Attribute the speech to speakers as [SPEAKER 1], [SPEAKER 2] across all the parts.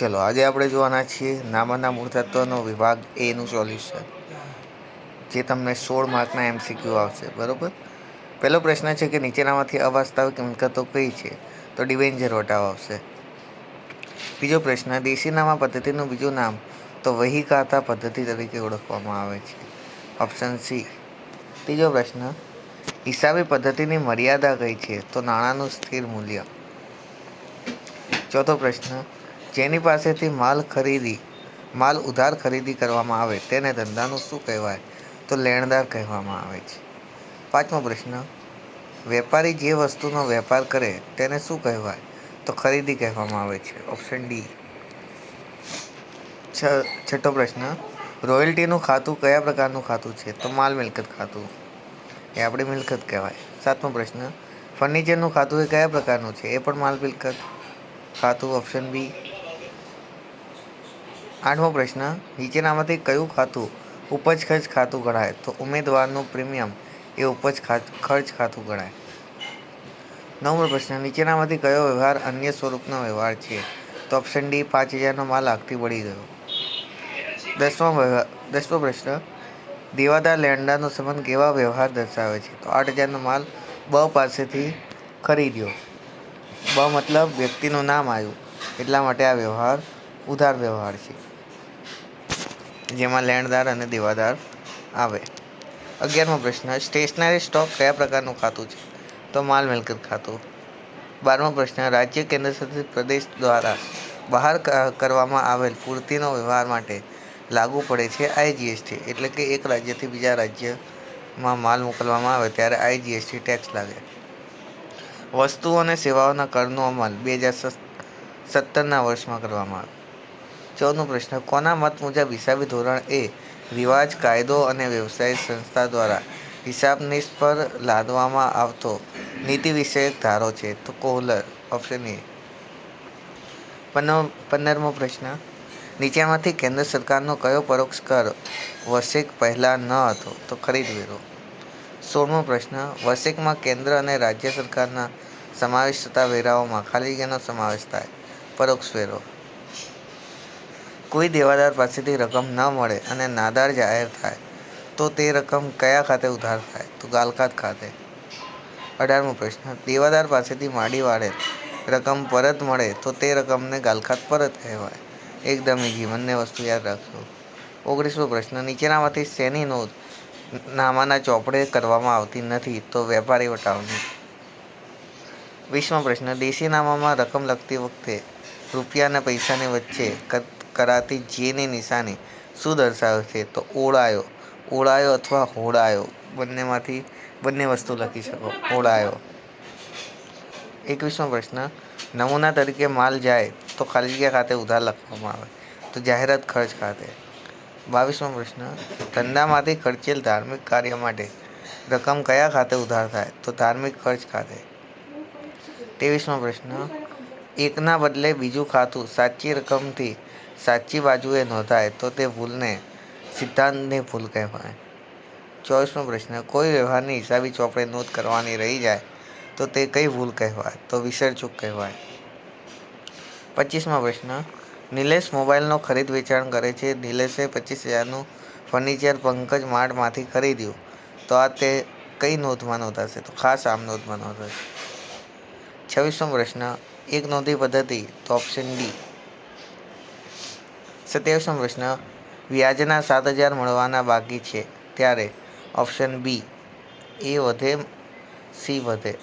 [SPEAKER 1] ચલો, આજે આપણે જોવાના છીએ નામાના મૂળતત્વનો વિભાગ એનું સોલ્યુશન, જે તમને સોળ માર્કના એમસીક્યુ આવશે, બરાબર? પહેલો પ્રશ્ન છે કે નીચેનામાંથી અવાસ્તવિક મિલકતો કઈ છે? તો ડિવેન્જર વટાવ આવશે. બીજો પ્રશ્ન, દેશીનામા પદ્ધતિનું બીજું નામ તો વહી ખાતા પદ્ધતિ તરીકે ઓળખવામાં આવે છે. Option C. ત્રીજો પ્રશ્ન, હિસાબી પદ્ધતિની મર્યાદા કઈ છે? તો નાણાંનું સ્થિર મૂલ્ય. ચોથો પ્રશ્ન જેની પાસેથી માલ ખરીદી, માલ ઉધાર ખરીદી કરવામાં આવે તેને ધંધાનું શું કહેવાય? તો લેણદાર કહેવામાં આવે છે. પાંચમો પ્રશ્ન, વેપારી જે વસ્તુનો વેપાર કરે તેને શું કહેવાય? તો ખરીદી કહેવામાં આવે છે, ઓપ્શન ડી. છઠ્ઠો પ્રશ્ન, રોયલ્ટીનું ખાતું કયા પ્રકારનું ખાતું છે? તો માલ મિલકત ખાતું. એ આપણી મિલકત કહેવાય. સાતમો પ્રશ્ન, ફર્નિચરનું ખાતું એ કયા પ્રકારનું છે? એ પણ માલ મિલકત. ખાતું ઓપ્શન બી. આઠમો પ્રશ્ન, નીચેનામાંથી કયું ખાતું ઉપજ ખર્ચ ખાતું ગણાય? તો ઉમેદવારનું પ્રીમિયમ એ ઉપજ ખર્ચ ખાતું ગણાય. નવમો પ્રશ્ન, નીચેનામાંથી કયો વ્યવહાર અન્ય સ્વરૂપનો વ્યવહાર છે? તો ઓપ્શન ડી પાંચ હજારનો માલ આગથી બળી ગયો. દસમો વ્યવહાર દસમો પ્રશ્ન, દેવાદાર લેણદારનો સંબંધ કેવા વ્યવહાર દર્શાવે છે? તો આઠ હજારનો માલ બ પાસેથી ખરીદ્યો. બ મતલબ વ્યક્તિનું નામ આવ્યું. એટલા માટે આ વ્યવહાર ઉધાર વ્યવહાર છે. જેમાં લેણદાર અને દેવાદાર આવે. અગિયારમો પ્રશ્ન, સ્ટેશનરી સ્ટોક કયા પ્રકારનું ખાતું છે? તો માલ મિલકત ખાતું. બારમો પ્રશ્ન, રાજ્ય કેન્દ્રશાસિત પ્રદેશ દ્વારા બહાર કરવામાં આવેલ પૂર્તિનો વ્યવહાર માટે લાગુ પડે છે આઈજીએસટી એટલે કે એક રાજ્યથી બીજા રાજ્યમાં માલ મોકલવામાં આવે ત્યારે આઈજીએસટી ટેક્સ લાગે. વસ્તુઓ અને સેવાઓના કરનો અમલ બે હજાર સત્તરના વર્ષમાં કરવામાં આવ્યો ચૌદમો પ્રશ્ન, કોના મત મુજબ હિસાબી ધોરણ એ રિવાજ, કાયદો અને વ્યવસાય સંસ્થા દ્વારા હિસાબનીસ પર લાદવામાં આવતો નીતિ વિષયક ધારો છે? તો કોહલર ઓપ્શન એ પંદરમો પ્રશ્ન, નીચેમાંથી કેન્દ્ર સરકારનો કયો પરોક્ષ કર વસેક પહેલાં ન હતો? તો ખરીદ વેરો સોળમો પ્રશ્ન વસેકમાં કેન્દ્ર અને રાજ્ય સરકારના સમાવેશ થતા વેરાઓમાં ખાલી જગ્યાનો સમાવેશ થાય. પરોક્ષ વેરો. કોઈ દેવાદાર પાસેથી રકમ ન મળે અને નાદાર જાહેર થાય, તો તે રકમ કયા ખાતે ઉધાર થાય? તો ગાલખાત ખાતે. અઢારમો પ્રશ્ન. દેવાદાર પાસેથી માડી વાળે રકમ પરત મળે, તો તે રકમને ગાલખાત પરત કહેવાય. એકદમ ઈઝી. બંને વસ્તુ યાદ રાખજો. ઓગણીસમો પ્રશ્ન. નીચેનામાંથી શેની નોંધ નામાના ચોપડે કરવામાં આવતી નથી, તો વેપારી વટાવની વીસમો પ્રશ્ન. દેશી નામામાં રકમ લખતી વખતે રૂપિયા અને પૈસાની વચ્ચે કરાતી જેની નિશાની શું દર્શાવે છે? તો ઓળાયો. ઓળાયો અથવા હોળાયો. બંનેમાંથી બંને વસ્તુ લખી શકો. ઓળાયો. એકવીસમો પ્રશ્ન. નમૂના તરીકે માલ જાય તો ખાલીજગ્યા ખાતે ઉધાર લખવામાં આવે. તો જાહેરાત ખર્ચ ખાતે. બાવીસમો પ્રશ્ન. ધંધામાંથી ખર્ચેલ ધાર્મિક કાર્ય માટે રકમ કયા ખાતે ઉધાર થાય? તો ધાર્મિક ખર્ચ ખાતે. ત્રેવીસમો પ્રશ્ન. એકના બદલે બીજું ખાતું સાચી રકમથી સાચી બાજુએ નોંધાય તો તે ભૂલને સિદ્ધાંતની ભૂલ કહેવાય. ચોવીસમો પ્રશ્ન, કોઈ વ્યવહારની હિસાબી ચોપડે નોંધ કરવાની રહી જાય તો તે કઈ ભૂલ કહેવાય? તો વિસર્જુક કહેવાય. પચીસમો પ્રશ્ન, નિલેશ મોબાઈલનો ખરીદ વેચાણ કરે છે. નિલેશે પચીસ હજારનું ફર્નિચર પંકજ માર્ટમાંથી ખરીદ્યું. તો આ તે કઈ નોંધમાં નોંધાશે? તો ખાસ આમ નોંધમાં નોંધાશે. છવ્વીસમો પ્રશ્ન, એક નોંધી પદ્ધતિ, તો ઓપ્શન ડી સત્યાવીસમો પ્રશ્ન, વ્યાજના સાત હજાર મળવાના બાકી છે. ત્યારે ઓપ્શન બી, એ વધે, સી વધે.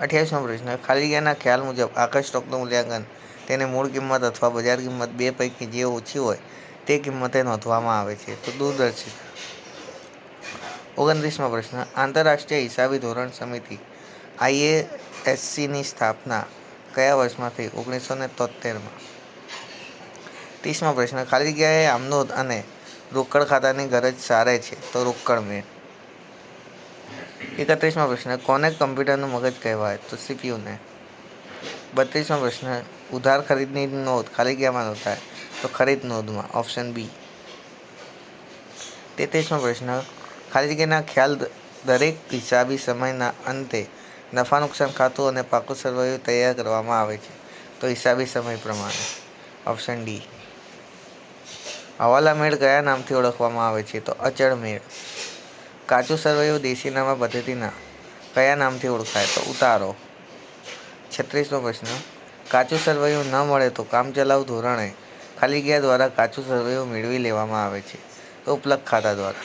[SPEAKER 1] અઠ્યાવીસમો પ્રશ્ન ખાલીગાના ખ્યાલ મુજબ આખા સ્ટોકનું મૂલ્યાંકન તેને મૂળ કિંમત અથવા બજાર કિંમત બે પૈકી જે ઓછી હોય તે કિંમતે નોંધવામાં આવે છે. તો દૂરદર્શિત. ઓગણત્રીસમો પ્રશ્ન, આંતરરાષ્ટ્રીય હિસાબી ધોરણ સમિતિ આઈએએસસીની સ્થાપના કયા વર્ષમાં થઈ? ઓગણીસો ને તોતેરમાં ત્રીસમો પ્રશ્ન ખાલી જગ્યાએ આમનોંધ અને રોકડ ખાતાની ગરજ સારે છે, તો રોકડ મેળ. એકત્રીસમો પ્રશ્ન, કોને કમ્પ્યુટરનું મગજ કહેવાય? તો સીપીયુને. બત્રીસમો પ્રશ્ન, ઉધાર ખરીદની નોંધ ખાલી જગ્યામાં નોંધાય? તો ખરીદ નોંધમાં, ઓપ્શન બી. તેત્રીસમો પ્રશ્ન, ખાલી જગ્યાના ખ્યાલ દરેક હિસાબી સમયના અંતે નફા નુકસાન ખાતું અને પાકું સરવૈયું તૈયાર કરવામાં આવે છે. તો હિસાબી સમય પ્રમાણે. Option D. હવાલા મેળ કયા નામથી ઓળખવામાં આવે છે? તો અચળ મેળ. કાચું સરવૈયું દેશી નામા પદ્ધતિના કયા નામથી ઓળખાય? તો ઉતારો. છત્રીસમો પ્રશ્ન. કાચું સરવૈયું ન મળે તો કામચલાઉ ધોરણે. ખાલી ગયા દ્વારા કાચું સરવૈયું મેળવી લેવામાં આવે છે. તો ઉપલબ્ધ ખાતા દ્વારા.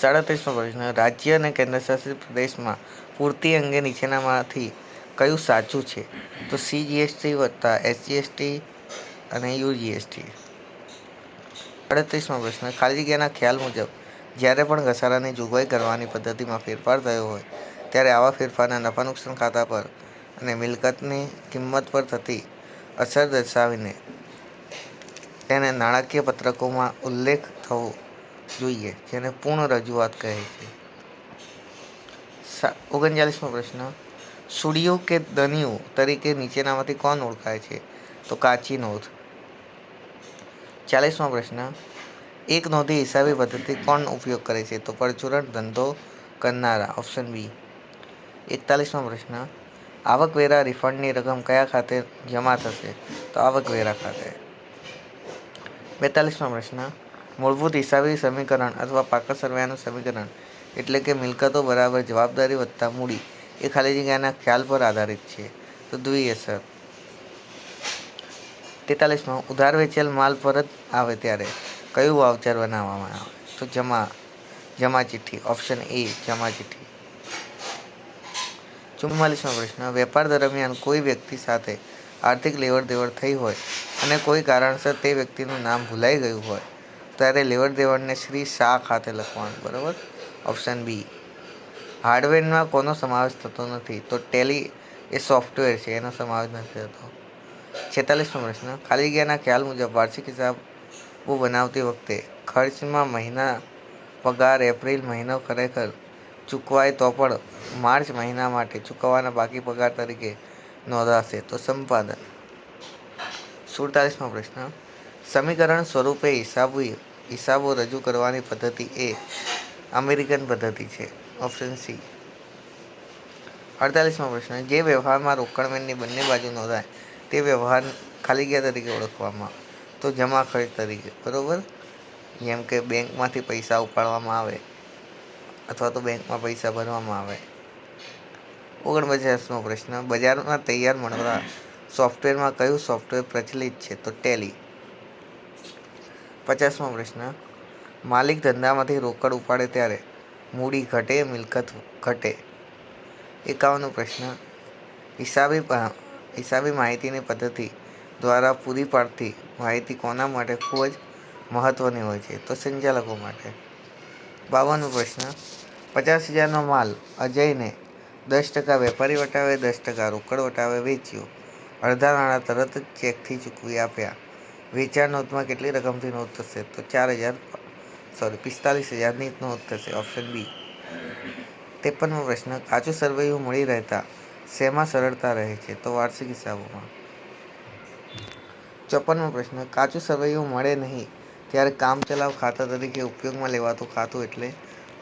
[SPEAKER 1] સાડત્રીસમો પ્રશ્ન. રાજ્ય અને કેન્દ્રશાસિત પ્રદેશમાં પૂર્તિ અંગે નીચેનામાંથી કયું સાચું છે? તો સી જીએસટી વત્તા એસજીએસટી અને યુજીએસટી અડત્રીસમો પ્રશ્ન, ખાલી જગ્યાના ખ્યાલ મુજબ, જ્યારે પણ ઘસારાની જોગવાઈ કરવાની પદ્ધતિમાં ફેરફાર થયો હોય, ત્યારે આવા ફેરફારના નફા નુકસાન ખાતા પર અને મિલકતની કિંમત પર થતી અસર દર્શાવીને તેને નાણાકીય પત્રકોમાં ઉલ્લેખ થવો જોઈએ, જેને પૂર્ણ રજૂઆત કહે છે. ઓગણચાલીસમો પ્રશ્ન સુડિયું કે દનિયો તરીકે નીચેનામાંથી કોણ ઓળખાય છે? તો કાચી નોંધ ચાલીસમો પ્રશ્ન. એક નોંધી હિસાબી પદ્ધતિ કોણ ઉપયોગ કરે છે? તો પરચુરણ, ધંધો, કરનારા ઓપ્શન બી એકતાલીસમો પ્રશ્ન. આવકવેરા રિફંડની રકમ કયા ખાતે જમા થશે? તો આવકવેરા ખાતે. બેતાલીસમો પ્રશ્ન. મૂળભૂત હિસાબી સમીકરણ અથવા પાકળ સરવૈયાનું સમીકરણ એટલે કે મિલકતો બરાબર જવાબદારી વત્તા મૂડી એ ખાલી જગ્યાના ખ્યાલ પર આધારિત છે. તો દ્વિઅસર તેતાલીસમાં ઉધાર વેચેલ માલ પરત આવે ત્યારે કયું વાઉચર બનાવવામાં આવે? તો જમા જમા ચિઠ્ઠી, ઓપ્શન એ, જમા ચિઠ્ઠી. ચુમ્માલીસમો પ્રશ્ન, વેપાર દરમિયાન કોઈ વ્યક્તિ સાથે આર્થિક લેવડ દેવડ થઈ હોય અને કોઈ કારણસર તે વ્યક્તિનું નામ ભૂલાઈ ગયું હોય, ત્યારે લેવડ દેવડને શ્રી શાહ ખાતે લખવાનું, બરાબર? Option B. હાર્ડવેરમાં કોનો સમાવેશ થતો નથી? તો ટેલી એ સોફ્ટવેર છે, એનો સમાવેશ નથી થતો. છેતાલીસમો પ્રશ્ન ખાલી ગયાના ખ્યાલ મુજબ વાર્ષિક હિસાબો બનાવતી વખતે ખર્ચમાં મહિના પગાર એપ્રિલ મહિનો ખરેખર ચૂકવાય તો પણ માર્ચ મહિના માટે ચૂકવવાના બાકી પગાર તરીકે નોંધાશે. તો સંપાદન. સુડતાલીસમો પ્રશ્ન. સમીકરણ સ્વરૂપે હિસાબી હિસાબો રજૂ કરવાની પદ્ધતિ એ અમેરિકન પદ્ધતિ છે. Option C. અડતાલીસમો પ્રશ્ન. જે વ્યવહારમાં રોકડમેનની બંને બાજુ નોંધાય તે વ્યવહાર ખાલીગ્યા તરીકે ઓળખવામાં. તો જમા ખર્ચ તરીકે, બરાબર? જેમ કે બેંકમાંથી પૈસા ઉપાડવામાં આવે, અથવા તો બેંકમાં પૈસા ભરવામાં આવે. ઓગણપચાસમો પ્રશ્ન, બજારમાં તૈયાર મળવા સોફ્ટવેરમાં કયું સોફ્ટવેર પ્રચલિત છે? તો ટેલી. પચાસમો પ્રશ્ન, માલિક ધંધામાંથી રોકડ ઉપાડે ત્યારે મૂડી ઘટે, મિલકત ઘટે? એકાવનો પ્રશ્ન, હિસાબી હિસાબી માહિતીની પદ્ધતિ દ્વારા પૂરી પાડતી માહિતી કોના માટે ખૂબ જ મહત્ત્વની હોય છે? તો સંચાલકો માટે. બાવનનો પ્રશ્ન. પચાસ હજારનો માલ અજયને દસ ટકા વેપારી વટાવે, દસ ટકા રોકડ વટાવે વેચ્યો. અડધા નાણાં તરત જ ચેકથી ચૂકવી આપ્યા. વેચાણ નોંધમાં કેટલી રકમથી નોંધ થશે? તો ચાર હજાર, સોરી, પિસ્તાલીસ હજારની નોંધ થશે. Option B. ત્રેપનમો પ્રશ્ન. કાચું સરવૈયું મળી રહેતા શેમાં સરળતા રહે છે? તો વાર્ષિક હિસાબોમાં. ચોપનમો પ્રશ્ન, કાચું સરવૈયું મળે નહીં ત્યારે કામચલાઉ ખાતા તરીકે ઉપયોગમાં લેવાતું ખાતું એટલે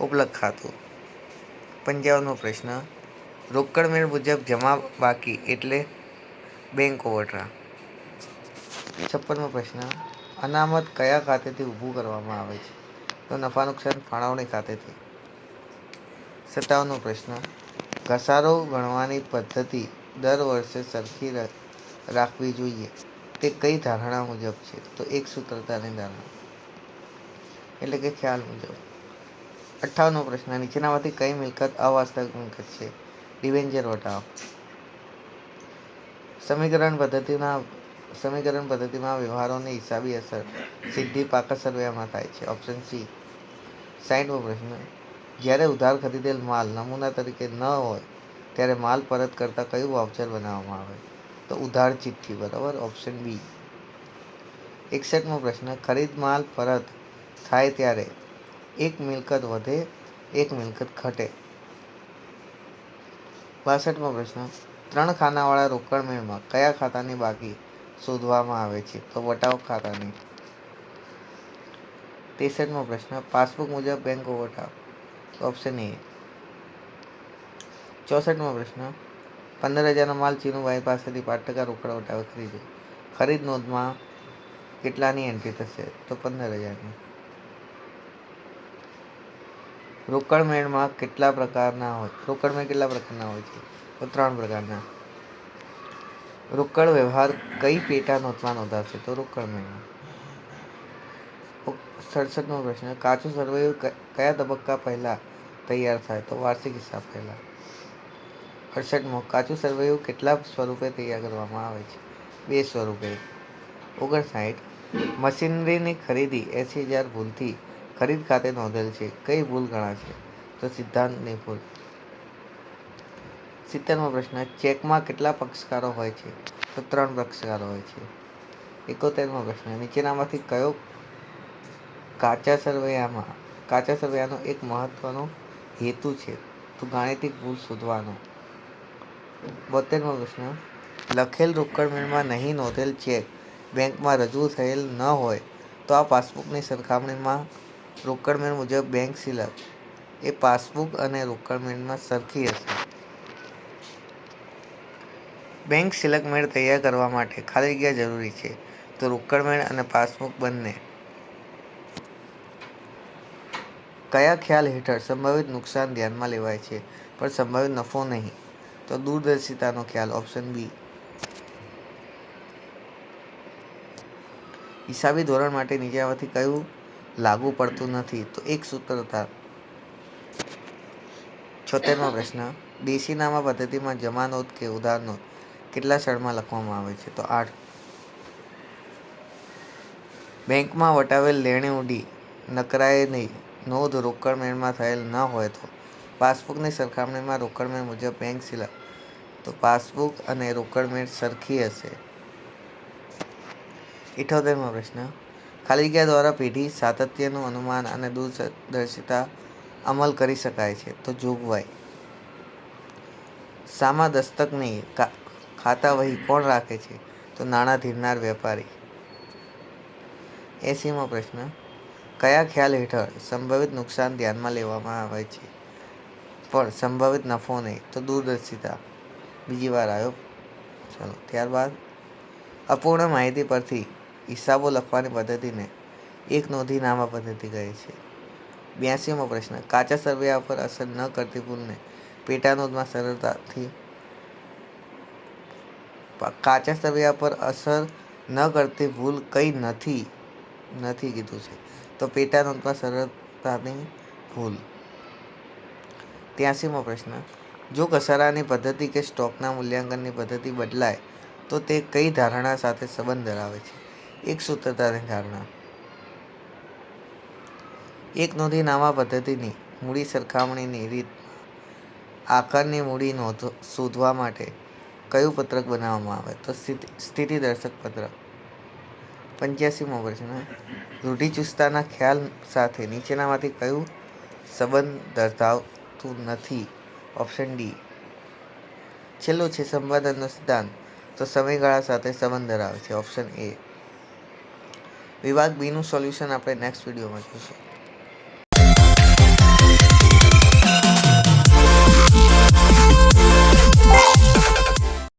[SPEAKER 1] ઉપલબ્ધ ખાતું. પંચાવનમો પ્રશ્ન, રોકડ મેળ મુજબ જમા બાકી એટલે બેંક ઓવરડ્રાફ્ટ. છપ્પનમો પ્રશ્ન, અનામત કયા ખાતેથી ઊભું કરવામાં આવે છે? તો નફા નુકસાન ફાળવણી ખાતેથી. સત્તાવનમો પ્રશ્ન ઘસારો ગણવાની પદ્ધતિ દર વર્ષે સરખી રાખવી જોઈએ. તે કઈ ધારણા મુજબ છે? તો એક સૂત્રતાની ધારણા. એટલે કે ખ્યાલ મુજબ. અઠ્ઠાવનમો પ્રશ્ન. નીચેનામાંથી કઈ મિલકત અવાસ્તવિક મિલકત છે? ડિવેન્જર વટાવ. સમીકરણ પદ્ધતિના, સમીકરણ પદ્ધતિમાં વ્યવહારોની હિસાબી અસર. સીધી પાક સર્વેમાં થાય છે. Option C. સાઈઠમો પ્રશ્ન. જ્યારે ઉધાર ખરીદેલ માલ નમૂના તરીકે ન હોય, ત્યારે માલ પરત કરતાં કયું વાઉચર બનાવવામાં આવે? તો ઉધાર ચિઠ્ઠી, બરાબર? ઓપ્શન બી એકસઠમો પ્રશ્ન, ખરીદ માલ પરત થાય ત્યારે એક મિલકત વધે, એક મિલકત ઘટે. બાસઠમો પ્રશ્ન, ત્રણ ખાનાવાળા રોકડ મેળમાં કયા ખાતાની બાકી શોધવામાં આવે છે? તો વટાવ ખાતાની. ત્રેસઠમો પ્રશ્ન, પાસબુક મુજબ બેંક ઓવરડ્રાફ્ટ ઓપ્શન એ ચોસઠમો પ્રશ્ન. પંદર હજારનો માલ ચીનુભાઈ પાસેથી પાંચ ટકા રોકડા ઉઠાવે ખરીદે. ખરીદ નોંધમાં કેટલાની એન્ટ્રી થશે? તો પંદર હજારની. રોકડ મેળમાં કેટલા પ્રકારના હોય? રોકડ મેળ કેટલા પ્રકારના હોય છે? તો ત્રણ પ્રકારના. રોકડ વ્યવહાર કઈ પેટા નોંધમાં નોંધાશે? તો રોકડ મેળમાં. સડસઠમો પ્રશ્ન. કાચું સર્વેયુ કયા તબક્કા પહેલાં તૈયાર થાય? તો વાર્ષિક હિસાબ પહેલાં. અડસઠમો. કાચું સર્વેયુ કેટલા સ્વરૂપે તૈયાર કરવામાં આવે છે? બે સ્વરૂપે. ઓગણસાઠ. મશીનરીની ખરીદી એંસી હજાર ભૂલથી ખરીદ ખાતે નોંધેલ છે. કઈ ભૂલ ગણાશે તો સિદ્ધાંતની ભૂલ. સિત્તેરમો પ્રશ્ન. ચેકમાં કેટલા પક્ષકારો હોય છે? તો ત્રણ પક્ષકારો હોય છે. એકોતેરમો પ્રશ્ન. નીચેનામાંથી કયો કાચા સરવૈયામાં, કાચા સરવૈયાનો એક મહત્વનો હેતુ છે તો ગાણિતિક ભૂલ શોધવાનો. બોતેરમો પ્રશ્ન, લખેલ રોકડ મેળમાં નહીં નોંધેલ ચેક બેંકમાં રજૂ થયેલ ન હોય તો આ પાસબુકની સરખામણીમાં રોકડ મેળ મુજબ બેંક સિલક એ પાસબુક અને રોકડ મેળમાં સરખી હશે. બેંક સિલક મેળ તૈયાર કરવા માટે ખાલી જગ્યા જરૂરી છે તો રોકડ મેળ અને પાસબુક બંને કયા ખ્યાલ હેઠળ સંભવિત નુકસાન ધ્યાનમાં લેવાય છે પણ સંભવિત નફો નહીં? તો દૂરદર્શિતાનો ખ્યાલ, ઓપ્શન બી. હિસાબી ધોરણ માટે નીચેમાંથી કયું લાગુ પડતું નથી? તો એક સૂત્રતા છોતેરમો પ્રશ્ન. દેશીનામા પદ્ધતિમાં જમાનોત કે ઉધાર કેટલા સ્થળમાં લખવામાં આવે છે? તો આઠ. બેંકમાં વટાવેલ લેણી ઉડી નકરાએ નહીં. નોંધ રોકડ મેળમાં થયેલ ન હોય તો. પાસબુકની સરખામણીમાં રોકડ મેળ મુજબ બેંક સિલક તો પાસબુક અને રોકડ મેળ સરખી હશે. ઇઠોતેરમો પ્રશ્ન. ખાલી જગ્યા દ્વારા પેઢી સાતત્યનું અનુમાન અને દૂરદર્શિતા અમલ કરી શકાય છે, તો જોગવાઈ. સામા દસ્તકની ખાતા વહી કોણ રાખે છે? તો નાણાં ધીરનાર વેપારી. એસીમો પ્રશ્ન. કયા ખ્યાલ હેઠળ સંભવિત નુકસાન ધ્યાનમાં લેવામાં આવે છે? પણ સંભવિત નફો નહીં, તો દૂરદર્શિતા. બીજી વાર આવ્યો. ચલો, ત્યારબાદ અપૂર્ણ માહિતી પરથી હિસાબો લખવાની પદ્ધતિને એક નોંધી નામા પદ્ધતિ કહે છે. બ્યાસીમો પ્રશ્ન. કાચા સરવૈયા પર અસર ન કરતી ભૂલને પેટા નોંધમાં સરળતાથી કાચા સરવૈયા પર અસર ન કરતી ભૂલ કંઈ નથી નથી કીધું છે. તો પેટા નોંધમાં સરળતાની ભૂલ. ત્યાસીમો પ્રશ્ન. જો ઘસારાની પદ્ધતિ કે સ્ટોકના મૂલ્યાંકનની પદ્ધતિ બદલાય, તો તે કઈ ધારણા સાથે સંબંધ ધરાવે છે? એક સૂત્રતાની ધારણા. એક નોંધી નામા પદ્ધતિની મૂડી સરખામણીની રીત, આકારની મૂડી નોંધ શોધવા માટે કયું પત્રક બનાવવામાં આવે? તો સ્થિતિ સ્થિતિદર્શક પત્રક. પંચ્યાસીમો પ્રશ્ન રૂઢિચુસ્તતાના ખ્યાલ સાથે નીચેનામાંથી કયું સંબંધ ધરાવતું નથી? Option D. છેલ્લો છે સંપાદનનો સિદ્ધાંત. તો સમયગાળા સાથે સંબંધ ધરાવે છે. Option A. વિભાગ બીનું સોલ્યુશન આપણે નેક્સ્ટ વિડીયોમાં જોઈશું.